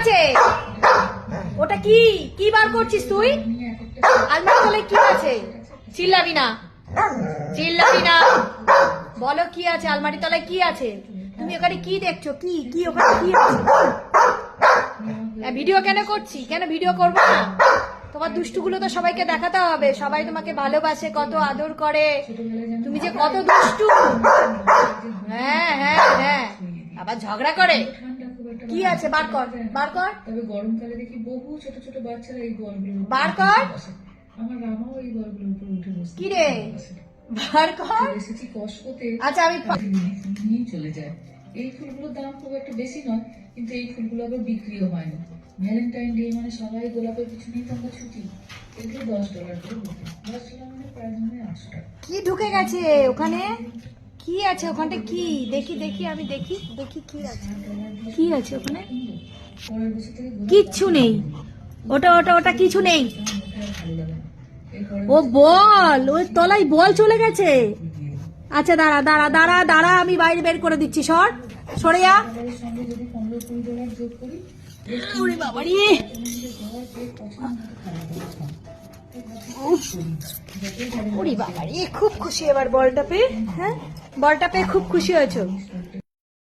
আছে? ওটা কি? কি বার করছিস তুই? আলমারি তলায় কি আছে? চিল্লাবি না। চিল্লাবি না। বলো কি আছে? আলমারি তলায় কি আছে? তুমি ওখানে কি দেখছ? কি? কি ওখানে কি আছে? হ্যাঁ, ভিডিও কেন করছি? কেন ভিডিও করব না? তোমার দুষ্টুগুলো তো সবাইকে দেখাতে হবে। সবাই তোমাকে ভালোবাসে কত আদর করে। তুমি যে কত দুষ্টু। হ্যাঁ হ্যাঁ হ্যাঁ। আবার ঝগড়া করে। কি আছে? বার কর বার কর। তবে গরমকালে দেখি বহু ছোট ছোট বাচ্চারা এই বলগুলো বার কর। আমার রামাও এই বলগুলোর উপরে উঠে বসে। কি রে? বার কর। এসেছি কসকতে। আচ্ছা আমি নিয়ে চলে যায়। এই ফুলগুলোর দাম খুব একটা বেশি নয় কিন্তু এই ফুলগুলো আবার বিক্রিও হয় না। ভ্যালেন্টাইন ডে মানে সবাই গোলাপের পিছনেই তো আমরা ছুটি। এগুলো দশ ডলার করে দশ ডলার মানে প্রায় জন্য আটশো টাকা। কি ঢুকে গেছে ওখানে? কি আছে ওখানটা? কি? দেখি দেখি, আমি দেখি দেখি কি আছে। কি আছে ওখানে? কিচ্ছু নেই। ওটা ওটা ওটা কিছু নেই। ও বল, ওই তলায় বল চলে গেছে। আচ্ছা দাঁড়া দাঁড়া দাঁড়া দাঁড়া, আমি বাইরে বের করে দিচ্ছি, সর। সরে যা খুব খুশি এবার বলটা পেয়ে হ্যাঁ? বলটা পেয়ে খুব খুশি হয়েছো।